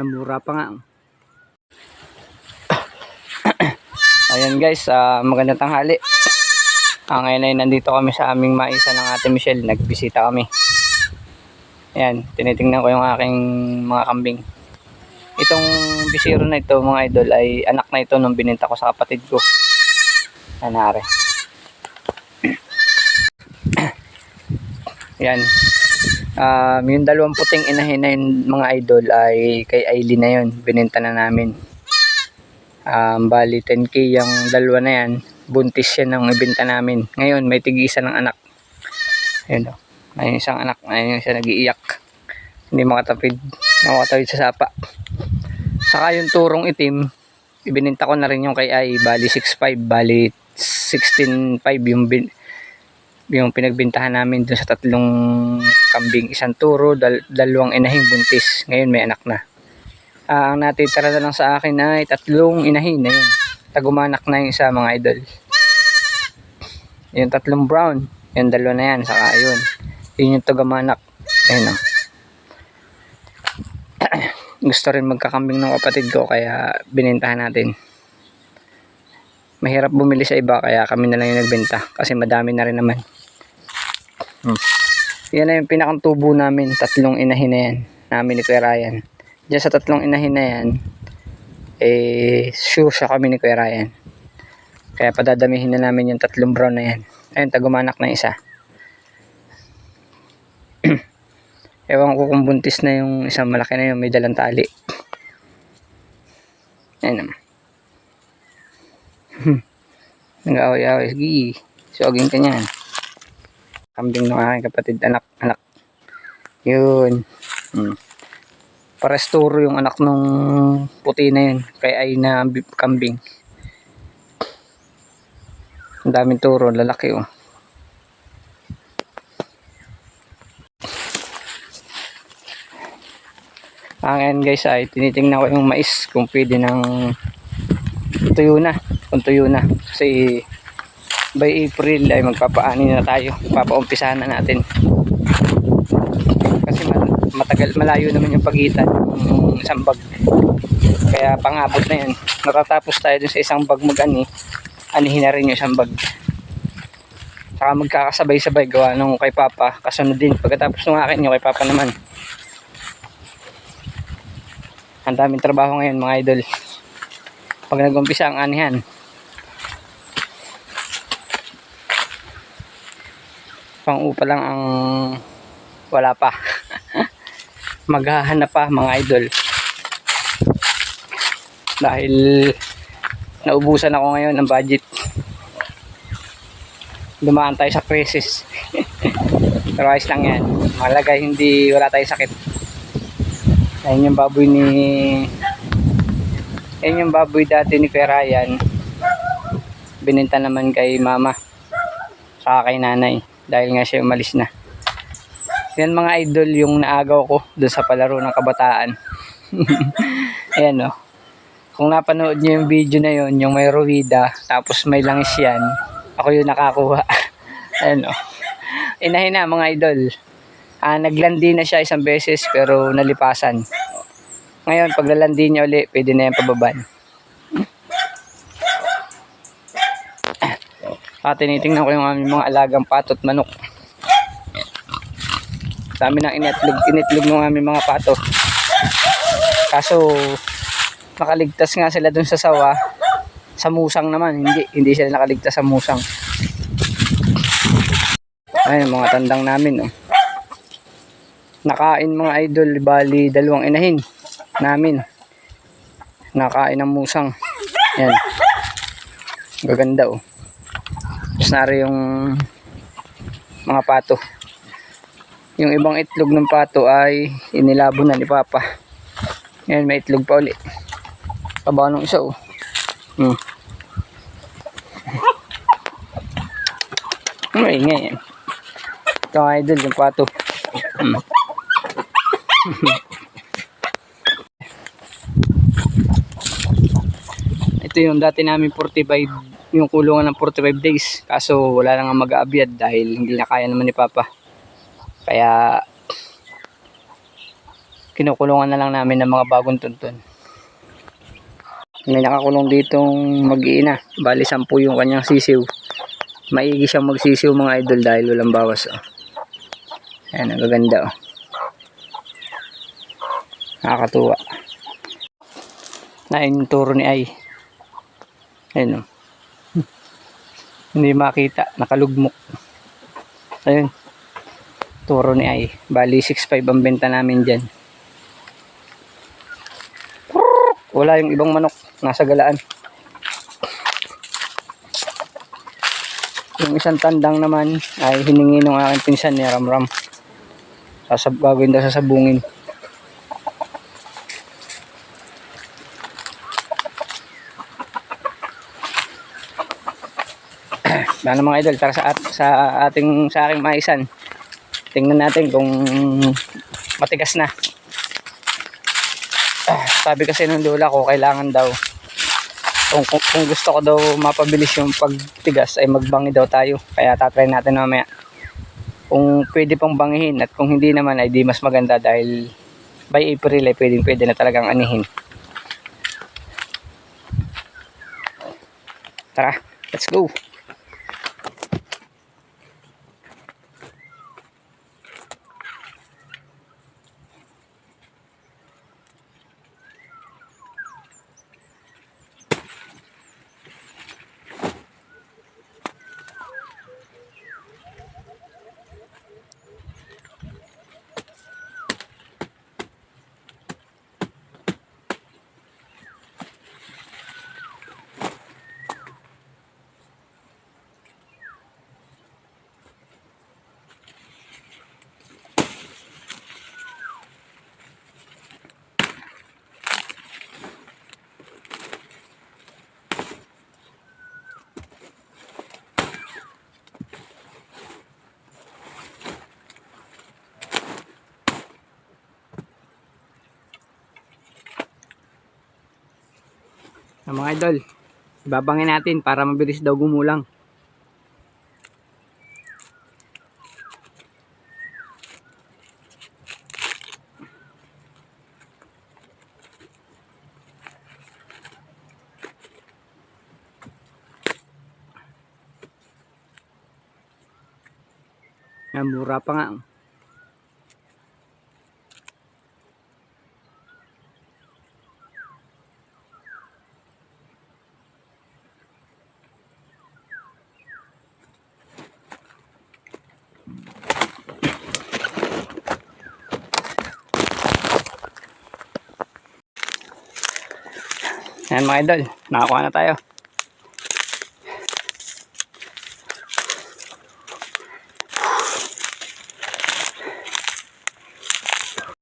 Ah, mura pa nga. Ayan guys, ah, magandang tanghali. Ah, ngayon ay nandito kami sa aming maisa ng ate Michelle. Nagbisita kami. Ayan, tinitingnan ko yung aking mga kambing. Itong bisiro na ito, mga idol, ay anak na ito nung bininta ko sa kapatid ko. Nanare. Yan. Um, yung dalawang puting inahin na yun, mga idol ay kay Aileen na yun. Bininta na namin. Um, bali 10k yung dalawa na yan. Buntis yan ng ibenta namin. Ngayon may tig-isa ng anak. Ayun o. Ayun isang anak. Ayun siya nag-iiyak. Hindi makatapid. Makatawid sa sapa. Saka yung turong itim. Ibininta ko na rin yung kay Ai. Bali 6.5. Bali 16.5 yung bin yung pinagbintahan namin dun sa tatlong kambing, isang turo, dal- dalawang inahing buntis. Ngayon may anak na. Ah, ang natitira na lang sa akin ay tatlong inahin na yun. Tagumanak na yung isa mga idol. Yung tatlong brown, yung dalawa na yan, saka yun. Yun yung tagamanak. Ayun o. Gusto rin magkakambing ng kapatid ko kaya binintahan natin. Mahirap bumili sa iba kaya kami na lang yung nagbenta kasi madami na rin naman. Hmm. Yan na yung pinakang tubo namin, tatlong inahin na yan, namin ni Kuya Ryan. Diyan sa tatlong inahin na yan, eh, sure siya kami ni Kuya Ryan. Kaya padadamihin na namin yung tatlong brown na yan. Ayun, tagumanak na isa. Ewan ko kung buntis na yung isang malaki na yung may dalang tali. Ayun naman. Nag-away-away. Sige, soging ka niyan kambing ng aking kapatid anak anak. Yun. Hmm. paresturo yung anak nung puti na yun kay ay na bi- kambing. Ang daming turo lalaki oh. Ah, ngayon guys ay tinitingnan ko yung mais kung pwede ng tuyo na kung tuyo na. Kasi by April ay magpapaani na tayo. Papaumpisahan na natin. Kasi ma- matagal malayo naman yung pagitan ng isang bag. Kaya pangabot na yan. Natatapos tayo dun sa isang bag mag ani anihin na rin yung isang bag. Saka magkakasabay-sabay gawa nung kay Papa. Kasunod din. Pagkatapos nung akin yung kay Papa naman. Ang daming trabaho ngayon mga idol. Pag nag-umpisa ang anihan pang upa lang ang wala pa. Maghahanap pa mga idol. Dahil naubusan ako ngayon ng budget. Dumaan tayo sa crisis pero ayos lang yan. Malagay hindi wala tayong sakit. Ayun yung baboy ni ayun yung baboy dati ni Kuya Ryan. Bininta naman kay mama. Saka kay nanay dahil nga siya umalis na. Yan mga idol yung naagaw ko doon sa palaro ng kabataan. Ayan o. Kung napanood nyo yung video na yon yung may ruwida, tapos may langis yan, ako yung nakakuha. Ayan o. Inahin na mga idol. Ah, naglandi na siya isang beses pero nalipasan. Ngayon, pag lalandi niya uli, pwede na yan pababan. Ah, tinitingnan ko yung aming mga alagang pato at manok. Dami ng initlog, initlog ng aming mga pato. Kaso, nakaligtas nga sila dun sa sawa. Sa musang naman, hindi. Hindi sila nakaligtas sa musang. Ayun, mga tandang namin. Oh. Nakain mga idol, bali dalawang inahin namin. Nakain ng musang. Yan. Gaganda oh. Tapos nari yung mga pato. Yung ibang itlog ng pato ay inilabo na ni Papa. Ngayon may itlog pa uli. Kaba nung isa oh. Hmm. May ingay yan. Ito ang idol yung pato. Hmm. Ito yung dati namin 45 yung kulungan ng 45 days. Kaso wala nang mag-aabyad dahil hindi na kaya naman ni Papa. Kaya kinukulungan na lang namin ng mga bagong tuntun. May nakakulong ditong mag-iina. Bali, sampu yung kanyang sisiw. Maigi siyang magsisiw mga idol dahil walang bawas. Oh. Ayan, ang gaganda. Oh. Nakakatuwa. Na yung turo ni Ay. Ayun oh. Hindi makita. Nakalugmok. Ayun. Turo ni Ay. Bali 6.5 ang benta namin dyan. Wala yung ibang manok. Nasa galaan. Yung isang tandang naman ay hiningi ng aking pinsan ni Ramram. Sasab gagawin daw sasabungin. Ano mga idol, tara sa, at, sa ating sa aking maisan. Tingnan natin kung matigas na. Ah, sabi kasi nung lola ko, kailangan daw kung, kung, kung gusto ko daw mapabilis yung pagtigas ay magbangi daw tayo. Kaya tatry natin mamaya. Kung pwede pang bangihin at kung hindi naman ay di mas maganda dahil by April ay pwedeng pwede na talagang anihin. Tara, let's go. Ang mga idol, babangin natin para mabilis daw gumulang. Mura pa nga. Yan mga idol, nakakuha na tayo.